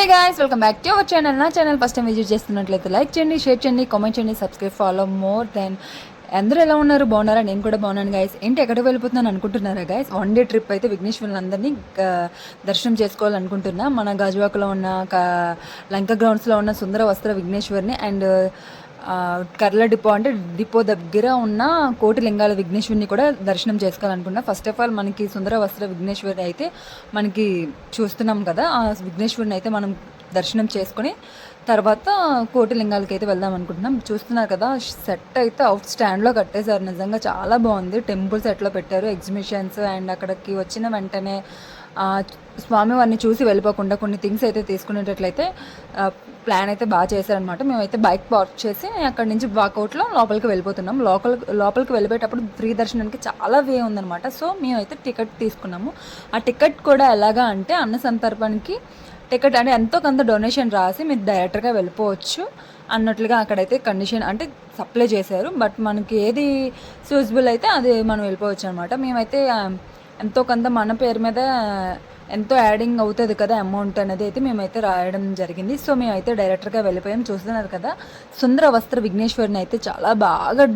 Hey guys welcome back to our channel నా channel first time visit చేస్తున్నట్లయితే like చేయండి share చేయండి comment చేయండి సబ్స్క్రైబ్ ఫాలో మోర్ దెన్ అందరూ ఎలా ఉన్నారు? బాగున్నారా? నేను కూడా బాగున్నాను గాయస్ ఏంటి ఎక్కడికి వెళ్ళిపోతున్నాను అనుకుంటున్నారా గాయస్ వన్ డే ట్రిప్ అయితే విఘ్నేశ్వరులందరినీ దర్శనం చేసుకోవాలనుకుంటున్నా. మన గాజువాకలో ఉన్న లంక గ్రౌండ్స్లో ఉన్న సుందర వస్త్ర విఘ్నేశ్వరిని అండ్ కర్ల డిపో అంటే డిపో దగ్గర ఉన్న కోటి లింగాల విఘ్నేశ్వరిని కూడా దర్శనం చేసుకోవాలనుకున్నా ఫస్ట్ ఆఫ్ ఆల్ మనకి సుందర వస్త్ర విఘ్నేశ్వరి అయితే మనకి చూస్తున్నాం కదా. ఆ విఘ్నేశ్వరిని అయితే మనం దర్శనం చేసుకొని తర్వాత కోటి లింగాలకి అయితే వెళ్దాం అనుకుంటున్నాం. చూస్తున్నారు కదా సెట్ అయితే అవుట్ స్టాండ్లో కట్టేశారు. నిజంగా చాలా బాగుంది. టెంపుల్ సెట్లో పెట్టారు ఎగ్జిబిషన్స్ అండ్ అక్కడికి వచ్చిన వెంటనే స్వామివారిని చూసి వెళ్ళిపోకుండా కొన్ని థింగ్స్ అయితే తీసుకునేటట్లయితే ప్లాన్ అయితే బాగా చేశారనమాట. మేమైతే బైక్ పార్క్ చేసి అక్కడి నుంచి వాకౌట్లో లోపలికి వెళ్ళిపోతున్నాం. లోపల లోపలికి వెళ్ళిపోయేటప్పుడు ఫ్రీ దర్శనానికి చాలా వే ఉందనమాట. సో మేమైతే టికెట్ తీసుకున్నాము. ఆ టికెట్ కూడా ఎలాగా అంటే అన్న సందర్భానికి టికెట్ అంటే ఎంతో కొంత డొనేషన్ రాసి మీరు డైరెక్ట్గా వెళ్ళిపోవచ్చు అన్నట్లుగా అక్కడైతే కండిషన్ అంటే సప్లై చేశారు. బట్ మనకి ఏది సూజబుల్ అయితే అది మనం వెళ్ళిపోవచ్చు అనమాట మేమైతే ఎంతో కొంత మన పేరు మీద ఎంతో యాడింగ్ అవుతుంది కదా అమౌంట్ అనేది అయితే మేమైతే రాయడం జరిగింది. సో మేమైతే డైరెక్టర్గా వెళ్ళిపోయాం. చూస్తున్నారు కదా సుందర వస్త్ర విఘ్నేశ్వరిని అయితే చాలా బాగా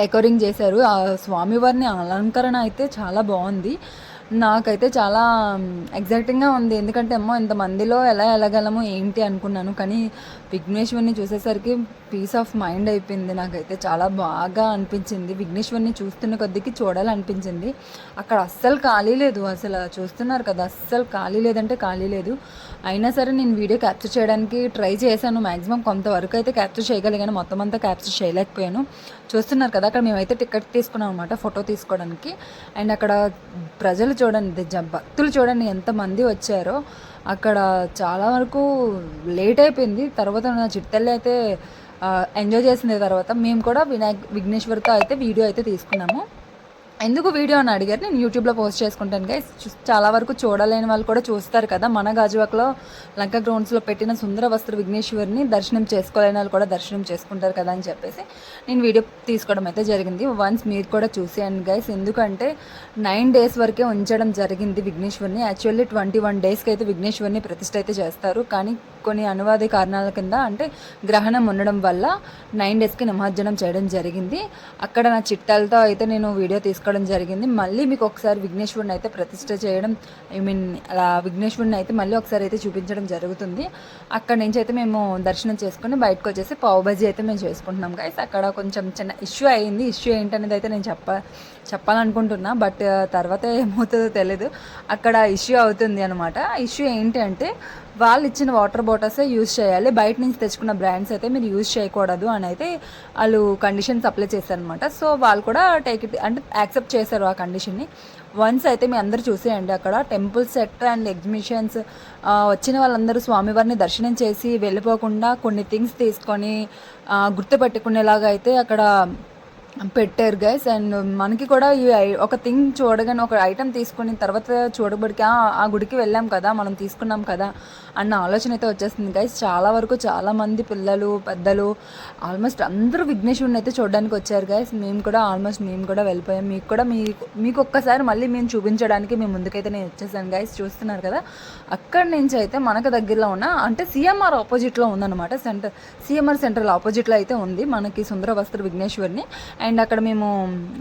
డెకరింగ్ చేశారు. ఆ స్వామివారిని అలంకరణ అయితే చాలా బాగుంది. నాకైతే చాలా ఎగ్జైటింగ్గా ఉంది. ఎందుకంటే అమ్మో ఇంతమందిలో ఎలా వెళ్ళగలము ఏంటి అనుకున్నాను. కానీ విఘ్నేశ్వర్ని చూసేసరికి పీస్ ఆఫ్ మైండ్ అయిపోయింది నాకైతే. చాలా బాగా అనిపించింది. విఘ్నేశ్వర్ని చూస్తున్న కొద్దికి చూడాలనిపించింది. అక్కడ అస్సలు ఖాళీ లేదు. అసలు చూస్తున్నారు కదా అస్సలు ఖాళీ లేదంటే ఖాళీ లేదు. అయినా సరే నేను వీడియో క్యాప్చర్ చేయడానికి ట్రై చేశాను. మ్యాక్సిమం కొంతవరకు అయితే క్యాప్చర్ చేయగలిగాను. మొత్తం అంతా క్యాప్చర్ చేయలేకపోయాను. చూస్తున్నారు కదా అక్కడ మేమైతే టికెట్ తీసుకున్నాం అనమాట ఫోటో తీసుకోవడానికి. అండ్ అక్కడ ప్రజలు చూడండి జ- భక్తులు చూడండి ఎంతమంది వచ్చారో. అక్కడ చాలా వరకు లేట్ అయిపోయింది. తర్వాత నా చిట్టెల్లి అయితే ఎంజాయ్ చేసిన తర్వాత. మేము కూడా వినాయక్ విఘ్నేశ్వర్తో అయితే వీడియో అయితే తీసుకున్నాము. ఎందుకు వీడియో అని అడిగారు? నేను యూట్యూబ్లో పోస్ట్ చేసుకుంటాను గైస్ చాలా వరకు చూడలేని వాళ్ళు కూడా చూస్తారు కదా. మన గాజువాకలో లంక గ్రౌండ్స్లో పెట్టిన సుందర వస్త్ర విఘ్నేశ్వరిని దర్శనం చేసుకోలేని వాళ్ళు కూడా దర్శనం చేసుకుంటారు కదా అని చెప్పేసి నేను వీడియో తీసుకోవడం అయితే జరిగింది. వన్స్ మీరు కూడా చూసేయండి గైస్ ఎందుకంటే నైన్ డేస్ వరకే ఉంచడం జరిగింది విఘ్నేశ్వరిని. యాక్చువల్లీ ట్వంటీ వన్ డేస్కి అయితే విఘ్నేశ్వరిని ప్రతిష్ట అయితే చేస్తారు. కానీ కొన్ని అనువాది కారణాల కింద అంటే గ్రహణం ఉండడం వల్ల నైన్ డేస్కి నిమజ్జనం చేయడం జరిగింది. అక్కడ నా చిట్టాలతో అయితే నేను వీడియో తీసుకోవడం చెప్పడం జరిగింది. మళ్ళీ మీకు ఒకసారి విఘ్నేశ్వరుని అయితే ప్రతిష్ట చేయడం ఐ మీన్ అలా విఘ్నేశ్వరుని అయితే మళ్ళీ ఒకసారి అయితే చూపించడం జరుగుతుంది. అక్కడ నుంచి అయితే మేము దర్శనం చేసుకుని బయటకు వచ్చేసి పావు బజీ అయితే మేము చేసుకుంటున్నాం గైస్ అక్కడ కొంచెం చిన్న ఇష్యూ అయింది. ఇష్యూ ఏంటనేది అయితే నేను చెప్ప చెప్పాలనుకుంటున్నా. బట్ తర్వాత ఏమవుతుందో తెలియదు అక్కడ ఇష్యూ అవుతుంది అనమాట ఇష్యూ ఏంటి అంటే వాళ్ళు ఇచ్చిన వాటర్ బాటిల్సే యూజ్ చేయాలి. బయట నుంచి తెచ్చుకున్న బ్రాండ్స్ అయితే మీరు యూజ్ చేయకూడదు అని అయితే వాళ్ళు కండిషన్స్ అప్లై చేశారనమాట సో వాళ్ళు కూడా టేక్ ఇట్ అంటే యాక్సెప్ట్ చేశారు ఆ కండిషన్ని వన్స్ అయితే మీ అందరు చూసేయండి అక్కడ టెంపుల్ సెట్ అండ్ ఎగ్జిబిషన్స్ వచ్చిన వాళ్ళందరూ స్వామివారిని దర్శనం చేసి వెళ్ళిపోకుండా కొన్ని థింగ్స్ తీసుకొని గుర్తుపెట్టుకునేలాగా అయితే అక్కడ పెట్టారు గైస్ అండ్ మనకి కూడా ఈ ఐ- ఒక థింగ్ చూడగానే ఒక ఐటెం తీసుకుని తర్వాత చూడబడికి "ఆ, ఆ గుడికి వెళ్ళాం కదా మనం తీసుకున్నాం కదా అన్న ఆలోచన అయితే వచ్చేస్తుంది గైస్ చాలా వరకు చాలామంది పిల్లలు పెద్దలు ఆల్మోస్ట్ అందరూ విఘ్నేశ్వరుని అయితే చూడడానికి వచ్చారు గైస్ మేము కూడా ఆల్మోస్ట్ మేము కూడా వెళ్ళిపోయాం. మీకు కూడా మీకు మీకు ఒక్కసారి మళ్ళీ మేము చూపించడానికి మేము ముందుకైతే నేను వచ్చేసాను గైస్ చూస్తున్నారు కదా. అక్కడి నుంచి అయితే మనకు దగ్గరలో ఉన్న అంటే సిఎంఆర్ ఆపోజిట్లో ఉందన్నమాట సెంటర్ సిఎంఆర్ సెంట్రల్ ఆపోజిట్లో అయితే ఉంది మనకి సుందర వస్త్ర విఘ్నేశ్వరిని. అండ్ అక్కడ మేము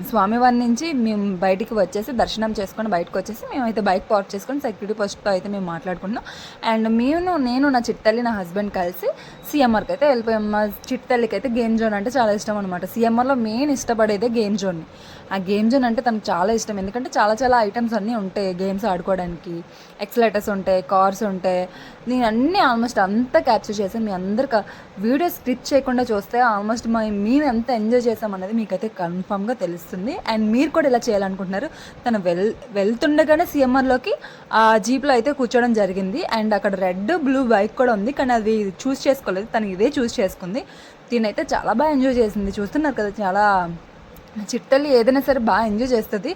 స్వామివారి నుంచి మేము బయటికి వచ్చేసి దర్శనం చేసుకొని బయటకు వచ్చేసి మేమైతే బైక్ పార్క్ చేసుకొని సెక్యూరిటీ పోస్ట్తో అయితే మేము మాట్లాడుకున్నాం అండ్ మేము నేను నా చిట్టల్లి నా హస్బెండ్ కలిసి సిఎంఆర్కి అయితే వెళ్ళిపోయాం. మా చిట్టల్లికి అయితే గేమ్ జోన్ అంటే చాలా ఇష్టం అనమాట సిఎంఆర్లో మెయిన్ ఇష్టపడేదే గేమ్ జోన్ని ఆ గేమ్ జోన్ అంటే తనకు చాలా ఇష్టం. ఎందుకంటే చాలా చాలా ఐటమ్స్ అన్నీ ఉంటాయి గేమ్స్ ఆడుకోవడానికి. ఎక్సలేటర్స్ ఉంటాయి కార్స్ ఉంటాయి. నేను అన్నీ ఆల్మోస్ట్ అంతా క్యాప్చర్ చేసాను మీ అందరికి వీడియో స్క్రిప్ట్ చేయకుండా చూస్తే ఆల్మోస్ట్ మా మేము ఎంత ఎంజాయ్ చేసాం మీకు మనకైతే కన్ఫామ్గా తెలుస్తుంది. అండ్ మీరు కూడా ఇలా చేయాలనుకుంటున్నారు. తను వెల్ వెళ్తుండగానే సిఎంఆర్లోకి ఆ జీప్లో అయితే కూర్చోవడం జరిగింది. అండ్ అక్కడ రెడ్ బ్లూ బైక్ కూడా ఉంది. కానీ అది చూస్ చేసుకోలేదు. తను ఇదే చూస్ చేసుకుంది. దీనైతే చాలా బాగా ఎంజాయ్ చేసింది. చూస్తున్నారు కదా చాలా చిట్టలు ఏదైనా సరే బాగా ఎంజాయ్ చేస్తుంది.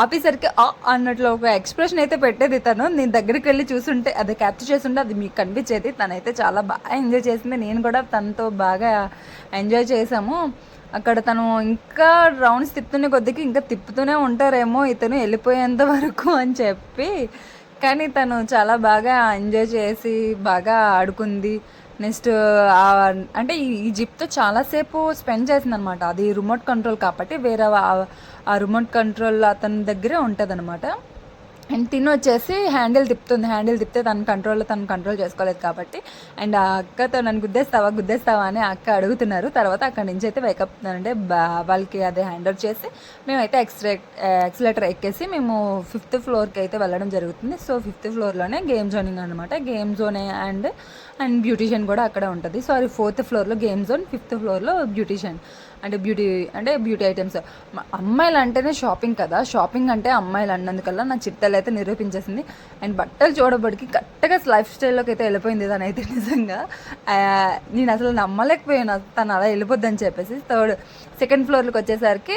ఆఫీసర్కి ఆ అన్నట్లు ఒక ఎక్స్ప్రెషన్ అయితే పెట్టేది తను. నేను దగ్గరికి వెళ్ళి చూసుంటే అది క్యాప్చర్ చేస్తుంటే అది మీకు కనిపించేది. తనైతే చాలా బాగా ఎంజాయ్ చేసింది. నేను కూడా తనతో బాగా ఎంజాయ్ చేసాము. అక్కడ తను ఇంకా రౌండ్స్ తిప్పుతున్న కొద్దికి ఇంకా తిప్పుతూనే ఉంటారేమో ఇతను వెళ్ళిపోయేంత వరకు అని చెప్పి. కానీ తను చాలా బాగా ఎంజాయ్ చేసి బాగా ఆడుకుంది. నెక్స్ట్ అంటే ఈ- జిప్తో చాలాసేపు స్పెండ్ చేసింది అనమాట అది రిమోట్ కంట్రోల్ కాబట్టి వేరే ఆ- రిమోట్ కంట్రోల్ అతని దగ్గరే ఉంటుంది అనమాట అండ్ తిని వచ్చేసి హ్యాండిల్ తిప్పుతుంది హ్యాండిల్ తిప్పితే తన కంట్రోల్లో తను కంట్రోల్ చేసుకోలేదు కాబట్టి. అండ్ ఆ అక్కతో నన్ను గుద్దేస్తావా గుద్దేస్తావా అని అక్క అడుగుతున్నారు. తర్వాత అక్కడి నుంచి అయితే వేకప్ అంటే బా- వాళ్ళకి అదే హ్యాండ్ ఓవర్ చేసి మేమైతే ఎక్స్రే ఎక్సలేటర్ ఎక్కేసి మేము ఫిఫ్త్ ఫ్లోర్కి అయితే వెళ్ళడం జరుగుతుంది. సో ఫిఫ్త్ ఫ్లోర్లోనే గేమ్ జోనింగ్ అనమాట గేమ్ జోనే అండ్ అండ్ బ్యూటిషియన్ కూడా అక్కడే ఉంటుంది. సారీ ఫోర్త్ ఫ్లోర్లో గేమ్ జోన్ ఫిఫ్త్ ఫ్లోర్లో బ్యూటిషియన్ అంటే బ్యూటీ అంటే బ్యూటీ ఐటమ్స్. అమ్మాయిలు అంటేనే షాపింగ్ కదా. షాపింగ్ అంటే అమ్మాయిలు అన్నందుకల్లా నా చిట్టలు అయితే నిరూపించేసింది. అండ్ బట్టలు చూడబడికి కరెక్ట్గా లైఫ్ స్టైల్లోకి అయితే వెళ్ళిపోయింది అయితే నిజంగా. నేను అసలు నమ్మలేకపోయాను. తను అలా వెళ్ళిపోద్దని చెప్పేసి థర్డ్ సెకండ్ ఫ్లోర్కి వచ్చేసరికి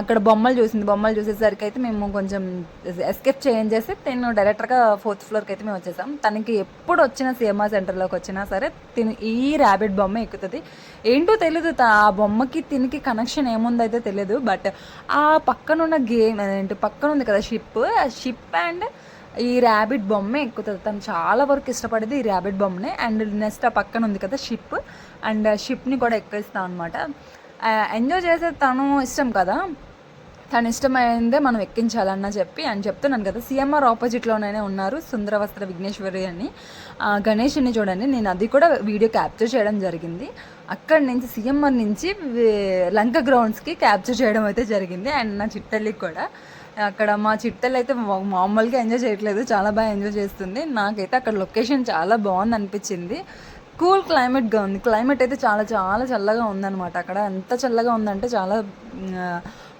అక్కడ బొమ్మలు చూసింది. బొమ్మలు చూసేసరికి అయితే మేము కొంచెం ఎస్కేప్ చేంజ్ చేసి నేను డైరెక్టర్గా ఫోర్త్ ఫ్లోర్కి అయితే మేము వచ్చేసాం. తనకి ఎప్పుడు వచ్చిన సినిమా సెంటర్లోకి వచ్చినా సరే తిని ఈ ర్యాబిట్ బొమ్మ ఎక్కుతుంది. ఏంటో తెలియదు త- ఆ బొమ్మకి తినికి కనెక్షన్ ఏముందో అయితే తెలియదు బట్ ఆ పక్కనున్న గేమ్ ఏంటి పక్కన ఉంది కదా షిప్ ఆ షిప్ అండ్ ఈ ర్యాబిట్ బొమ్మే ఎక్కుతుంది. తను చాలా వరకు ఇష్టపడేది ఈ ర్యాబిట్ బొమ్మనే. అండ్ నెక్స్ట్ ఆ పక్కన ఉంది కదా షిప్ అండ్ షిప్ని కూడా ఎక్కిస్తాం అనమాట ఎంజాయ్ చేసేది తను ఇష్టం కదా. తను ఇష్టమైందే మనం ఎక్కించాలన్న చెప్పి అని చెప్తున్నాను కదా. సీఎంఆర్ ఆపోజిట్లోనే ఉన్నారు సుందరవస్త్ర విఘ్నేశ్వరి అని. గణేష్ని చూడండి నేను అది కూడా వీడియో క్యాప్చర్ చేయడం జరిగింది. అక్కడి నుంచి సిఎంఆర్ నుంచి లంక గ్రౌండ్స్కి క్యాప్చర్ చేయడం అయితే జరిగింది. అండ్ నా చిట్టల్లికి కూడా. అక్కడ మా చిట్టలు అయితే మా- మామూలుగా ఎంజాయ్ చేయట్లేదు. చాలా బాగా ఎంజాయ్ చేస్తుంది. నాకైతే అక్కడ లొకేషన్ చాలా బాగుంది అనిపించింది. కూల్ క్లైమేట్గా ఉంది. క్లైమేట్ అయితే చాలా చాలా చల్లగా ఉందన్నమాట అక్కడ. ఎంత చల్లగా ఉందంటే చాలా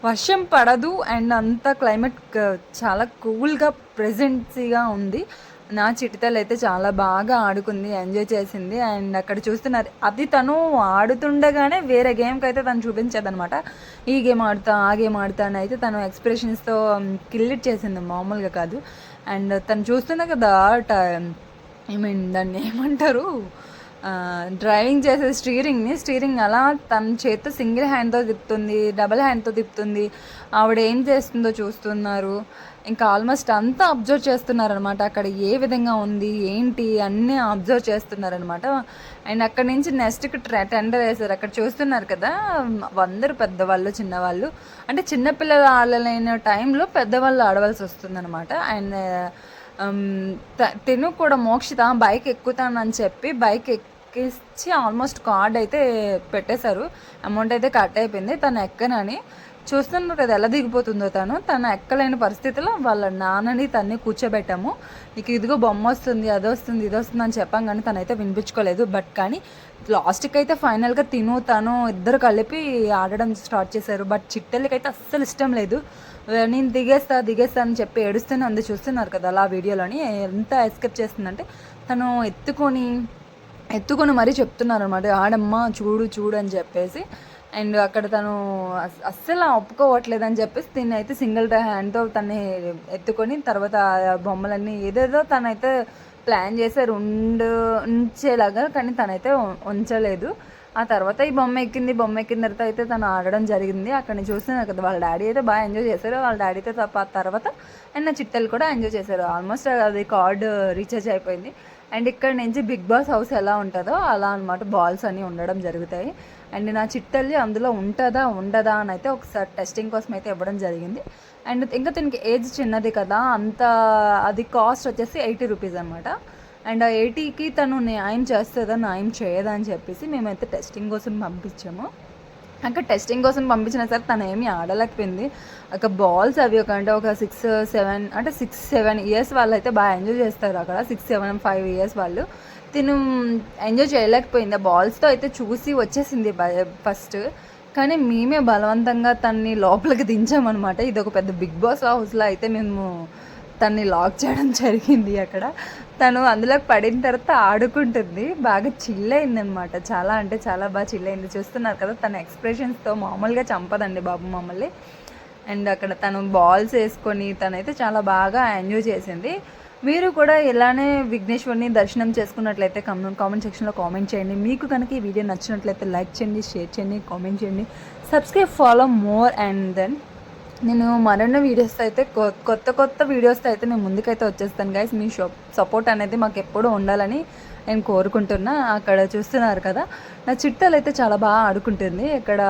వర్షం పడదు. అండ్ అంత క్లైమేట్ చాలా కూల్గా ప్రెజెన్సీగా ఉంది. నా చిటితలు అయితే చాలా బాగా ఆడుకుంది ఎంజాయ్ చేసింది. అండ్ అక్కడ చూస్తున్నారు అది తను ఆడుతుండగానే వేరే గేమ్కి అయితే తను చూపించేదనమాట ఈ గేమ్ ఆడుతా ఆ గేమ్ ఆడుతా అని అయితే తను ఎక్స్ప్రెషన్స్తో కిల్లిట్ చేసింది. మామూలుగా కాదు. అండ్ తను చూస్తున్నా కదా ఐ మీన్ దాన్ని ఏమంటారు? డ్రైవింగ్ చేసే స్టీరింగ్ని స్టీరింగ్ అలా తన చేత్తో సింగిల్ హ్యాండ్తో తిప్పుతుంది డబుల్ హ్యాండ్తో తిప్పుతుంది. ఆవిడ ఏం చేస్తుందో చూస్తున్నారు. ఇంకా ఆల్మోస్ట్ అంతా అబ్జర్వ్ చేస్తున్నారనమాట అక్కడ ఏ విధంగా ఉంది ఏంటి అన్నీ అబ్జర్వ్ చేస్తున్నారనమాట అండ్ అక్కడ నుంచి నెక్స్ట్కి టెండర్ వేశారు. అక్కడ చూస్తున్నారు కదా అందరూ పెద్దవాళ్ళు చిన్నవాళ్ళు. అంటే చిన్నపిల్లలు ఆడలేని టైంలో పెద్దవాళ్ళు ఆడవలసి వస్తుందనమాట అండ్ తిను కూడా మోక్షిత బైక్ ఎక్కుతానని చెప్పి బైక్ ఎక్కించి ఆల్మోస్ట్ కార్డ్ అయితే పెట్టేశారు. అమౌంట్ అయితే కట్ అయిపోయింది. తను ఎక్కనని చూస్తున్నారు కదా ఎలా దిగిపోతుందో తను. తను ఎక్కలేని పరిస్థితిలో వాళ్ళ నాన్నని తన్ని కూర్చోబెట్టాము. నీకు ఇదిగో బొమ్మ వస్తుంది అది వస్తుంది ఇది వస్తుంది అని చెప్పాం కానీ తనైతే వినిపించుకోలేదు. బట్ కానీ లాస్ట్కి అయితే ఫైనల్గా తిను తను ఇద్దరు కలిపి ఆడడం స్టార్ట్ చేశారు. బట్ చిట్టెలకి అయితే అస్సలు ఇష్టం లేదు. నేను దిగేస్తా దిగేస్తా అని చెప్పి ఏడుస్తూనే ఉంది. చూస్తున్నారు కదా అలా వీడియోలోని ఎంత ఎస్కేప్ చేస్తుందంటే తను ఎత్తుకొని ఎత్తుకొని మరీ చెప్తున్నారు అనమాట ఆడమ్మ చూడు చూడు అని చెప్పేసి. అండ్ అక్కడ తను అస్సలు ఒప్పుకోవట్లేదు అని చెప్పేసి దీన్ని అయితే సింగిల్ హ్యాండ్తో తన్ని ఎత్తుకొని తర్వాత బొమ్మలన్నీ ఏదేదో తనైతే ప్లాన్ చేశారు ఉండు ఉంచేలాగా కానీ తనైతే ఉంచలేదు. ఆ తర్వాత ఈ బొమ్మ ఎక్కింది బొమ్మ ఎక్కిన తర్వాత అయితే తను ఆడడం జరిగింది. అక్కడ నుంచి చూస్తున్నారు కదా వాళ్ళ డాడీ అయితే బాగా ఎంజాయ్ చేశారు. వాళ్ళ డాడీతో తప్ప ఆ తర్వాత అండ్ నా చిట్టలు కూడా ఎంజాయ్ చేశారు. ఆల్మోస్ట్ అది కార్డ్ రీఛార్జ్ అయిపోయింది. అండ్ ఇక్కడ నుంచి బిగ్ బాస్ హౌస్ ఎలా ఉంటుందో అలా అన్నమాట బాల్స్ అన్నీ ఉండడం జరుగుతాయి. అండ్ నా చిట్టల్లి అందులో ఉంటుందా ఉండదా అని అయితే ఒకసారి టెస్టింగ్ కోసం అయితే ఇవ్వడం జరిగింది. అండ్ ఇంకా దీనికి ఏజ్ చిన్నది కదా అంత అది కాస్ట్ వచ్చేసి ఎయిటీ రూపీస్ అనమాట అండ్ ఆ ఎయిటీకి తను న్యాయం చేస్తుందా న్యాయం చేయదా అని చెప్పేసి మేమైతే టెస్టింగ్ కోసం పంపించాము. అక్కడ టెస్టింగ్ కోసం పంపించినా సరే తను ఏమీ ఆడలేకపోయింది. అక్కడ బాల్స్ అవి ఒక అంటే ఒక సిక్స్ సెవెన్ అంటే సిక్స్ సెవెన్ ఇయర్స్ వాళ్ళు అయితే బాగా ఎంజాయ్ చేస్తారు అక్కడ. సిక్స్ సెవెన్ ఫైవ్ ఇయర్స్ వాళ్ళు. తిను ఎంజాయ్ చేయలేకపోయింది. ఆ బాల్స్తో అయితే చూసి వచ్చేసింది ఫస్ట్ కానీ మేమే బలవంతంగా తన్ని లోపలికి దించామన్నమాట. ఇది ఒక పెద్ద బిగ్ బాస్ హౌస్లో అయితే మేము తన్ని లాక్ చేయడం జరిగింది అక్కడ. తను అందులోకి పడిన తర్వాత ఆడుకుంటుంది. బాగా చిల్ అయిందనమాట చాలా అంటే చాలా బాగా చిల్ అయింది. చూస్తున్నారు కదా తన ఎక్స్ప్రెషన్స్తో మామూలుగా చంపదండి బాబు మమ్మల్ని. అండ్ అక్కడ తను బాల్స్ వేసుకొని తనైతే చాలా బాగా ఎంజాయ్ చేసింది. మీరు కూడా ఇలానే విఘ్నేశ్వరిని దర్శనం చేసుకున్నట్లయితే కమెంట్ కామెంట్ సెక్షన్లో కామెంట్ చేయండి. మీకు కనుక ఈ వీడియో నచ్చినట్లయితే లైక్ చేయండి షేర్ చేయండి కామెంట్ చేయండి. Subscribe follow more and then నేను మరన్న వీడియోస్ అయితే కొ- కొత్త కొత్త వీడియోస్తో అయితే నేను ముందుకైతే వచ్చేస్తాను గైస్ మీ షో సపోర్ట్ అనేది మాకు ఎప్పుడూ ఉండాలని నేను కోరుకుంటున్నా. అక్కడ చూస్తున్నారు కదా నా చిట్టాలు అయితే చాలా బాగా ఆడుకుంటుంది. ఇక్కడ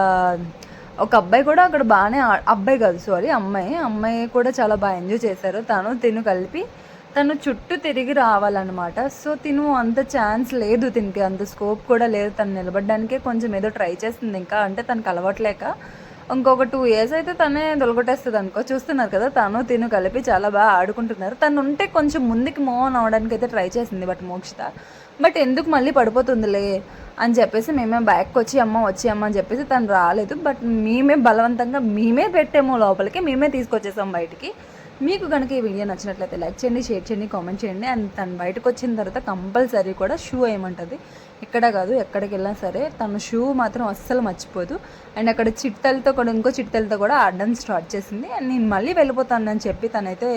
ఒక అబ్బాయి కూడా అక్కడ బాగానే అబ్బాయి కాదు సారీ అమ్మాయి. అమ్మాయి కూడా చాలా బాగా ఎంజాయ్ చేశారు. తను తిను కలిపి తను చుట్టూ తిరిగి రావాలన్నమాట. సో తిను అంత ఛాన్స్ లేదు తినికి అంత స్కోప్ కూడా లేదు తను నిలబడడానికే కొంచెం ఏదో ట్రై చేస్తుంది ఇంకా అంటే తనకు అలవాట్లేక ఇంకొక టూ ఇయర్స్ అయితే తనే దొలగొట్టేస్తుంది అనుకో. చూస్తున్నారు కదా తను తిను కలిపి చాలా బాగా ఆడుకుంటున్నారు. తను ఉంటే కొంచెం ముందుకి మూవ్ ఆన్ అవడానికి అయితే ట్రై చేసింది బట్ మోక్షిత. బట్ ఎందుకు మళ్ళీ పడిపోతుందిలే అని చెప్పేసి మేమే బ్యాక్కి వచ్చి అమ్మ వచ్చి అమ్మ అని చెప్పేసి తను రాలేదు. బట్ మేమే బలవంతంగా మేమే పెట్టాము లోపలికి మేమే తీసుకొచ్చేసాం బయటికి. మీకు కనుక ఈ వీడియో నచ్చినట్లయితే లైక్ చేయండి షేర్ చేయండి కామెంట్ చేయండి. అండ్ తను బయటకు వచ్చిన తర్వాత కంపల్సరీ కూడా షూ వేయమంటుంది. ఎక్కడ కాదు ఎక్కడికి వెళ్ళినా సరే తను షూ మాత్రం అస్సలు మర్చిపోదు. అండ్ అక్కడ చిట్టలతో కూడా ఇంకో చిట్టలతో కూడా ఆడడం స్టార్ట్ చేసింది. అండ్ నేను మళ్ళీ వెళ్ళిపోతానని చెప్పి తనైతే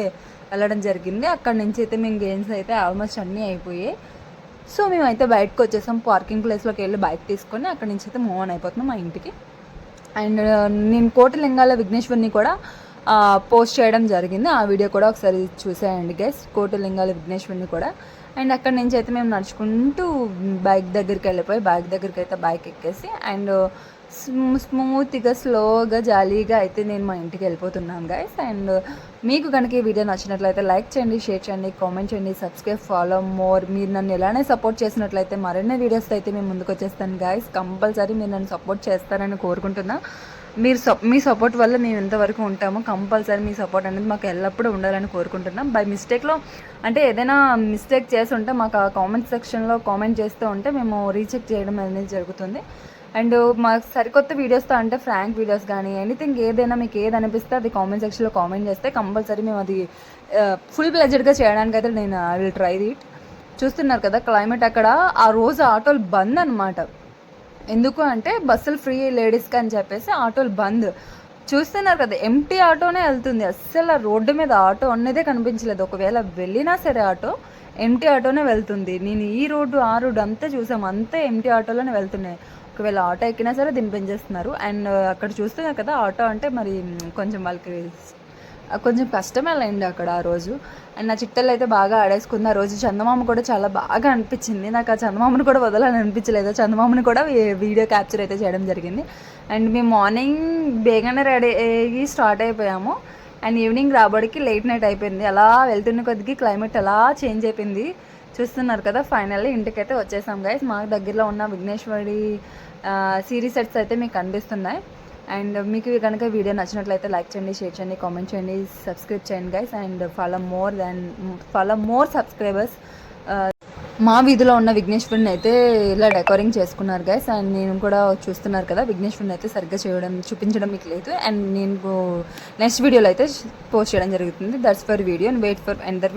వెళ్ళడం జరిగింది. అక్కడ నుంచి అయితే మేము గేమ్స్ అయితే ఆల్మోస్ట్ అన్నీ అయిపోయాయి. సో మేమైతే బయటకు వచ్చేసాం. పార్కింగ్ ప్లేస్లోకి వెళ్ళి బైక్ తీసుకొని అక్కడి నుంచి అయితే మూవ్ ఆన్ అయిపోతున్నాం మా ఇంటికి. అండ్ నేను కోటలింగాల విఘ్నేశ్వరిని కూడా పోస్ట్ చేయడం జరిగింది. ఆ వీడియో కూడా ఒకసారి చూసేయండి గైస్ కోటలింగాల విఘ్నేశ్వరిని కూడా. అండ్ అక్కడ నుంచి అయితే మేము నడుచుకుంటూ బైక్ దగ్గరికి వెళ్ళిపోయి బైక్ దగ్గరికి అయితే బైక్ ఎక్కేసి అండ్ స్మూత్గా స్లోగా జాలీగా అయితే నేను మా ఇంటికి వెళ్ళిపోతున్నాను గైస్ అండ్ మీకు కనుక ఈ వీడియో నచ్చినట్లయితే లైక్ చేయండి షేర్ చేయండి కామెంట్ చేయండి సబ్స్క్రైబ్ ఫాలో మోర్ మీరు నన్ను ఎలానే సపోర్ట్ చేసినట్లయితే మరిన్ని వీడియోస్ అయితే మేము ముందుకు వచ్చేస్తాను గైస్ కంపల్సరీ మీరు నన్ను సపోర్ట్ చేస్తారని కోరుకుంటున్నా. మీరు సప్ మీ సపోర్ట్ వల్ల మేము ఎంతవరకు ఉంటామో. కంపల్సరీ మీ సపోర్ట్ అనేది మాకు ఎల్లప్పుడూ ఉండాలని కోరుకుంటున్నాం. బై మిస్టేక్లో అంటే ఏదైనా మిస్టేక్ చేసి ఉంటే మాకు ఆ కామెంట్ సెక్షన్లో కామెంట్ చేస్తూ ఉంటే మేము రీచెక్ చేయడం అనేది జరుగుతుంది. అండ్ మాకు సరికొత్త వీడియోస్తో అంటే ఫ్రాంక్ వీడియోస్ కానీ ఎనీథింగ్ ఏదైనా మీకు ఏది అనిపిస్తే అది కామెంట్ సెక్షన్లో కామెంట్ చేస్తే కంపల్సరీ మేము అది ఫుల్ ప్లెజెడ్గా చేయడానికి అయితే నేను ఐ విల్ ట్రై ఇట్ చూస్తున్నారు కదా క్లైమేట్ అక్కడ ఆ రోజు ఆటోలు బంద్ అనమాట ఎందుకు అంటే బస్సులు ఫ్రీ లేడీస్కి అని చెప్పేసి ఆటోలు బంద్. చూస్తున్నారు కదా ఎంటీ ఆటోనే వెళ్తుంది. అస్సలు ఆ రోడ్డు మీద ఆటో అన్నదే కనిపించలేదు. ఒకవేళ వెళ్ళినా సరే ఆటో ఎంటీ ఆటోనే వెళ్తుంది. నేను ఈ రోడ్డు ఆ రోడ్డు అంతా చూసాం. అంతా ఎంటీ ఆటోలోనే వెళ్తున్నాయి. ఒకవేళ ఆటో ఎక్కినా సరే దింపించేస్తున్నారు. అండ్ అక్కడ చూస్తున్నారు కదా ఆటో అంటే మరి కొంచెం వాళ్ళకి కొంచెం కష్టమే లేండి అక్కడ ఆ రోజు. అండ్ నా చిట్టలు అయితే బాగా ఆడేసుకుంది. ఆ రోజు చందమామ కూడా చాలా బాగా అనిపించింది. నాకు ఆ చందమామని కూడా వదలని అనిపించలేదు. చందమామని కూడా వీడియో క్యాప్చర్ అయితే చేయడం జరిగింది. అండ్ మేము మార్నింగ్ బేగానే రెడీ అయ్యి స్టార్ట్ అయిపోయాము. అండ్ ఈవినింగ్ రాబడికి లేట్ నైట్ అయిపోయింది. అలా వెళ్తున్న కొద్దికి క్లైమేట్ అలా చేంజ్ అయిపోయింది. చూస్తున్నారు కదా ఫైనల్లీ ఇంటికైతే వచ్చేసాం గైస్ మాకు దగ్గరలో ఉన్న విఘ్నేశ్వరి సిరీస్ సెట్స్ అయితే మీకు కనిపిస్తున్నాయి అండ్ మీకు కనుక వీడియో నచ్చినట్లయితే లైక్ చేయండి షేర్ చేయండి కామెంట్ చేయండి సబ్స్క్రైబ్ చేయండి guys and follow more than follow more subscribers మా వీధిలో ఉన్న విఘ్నేశ్వరుని అయితే ఇలా డెకరింగ్ చేసుకున్నారు గైస్ అండ్ నేను కూడా చూస్తున్నారు కదా విఘ్నేశ్వరుని అయితే సరిగ్గా చేయడం చూపించడం మీకు లేదు. అండ్ నేను నెక్స్ట్ వీడియోలో అయితే పోస్ట్ చేయడం జరుగుతుంది. That's for video and wait for ఎందర్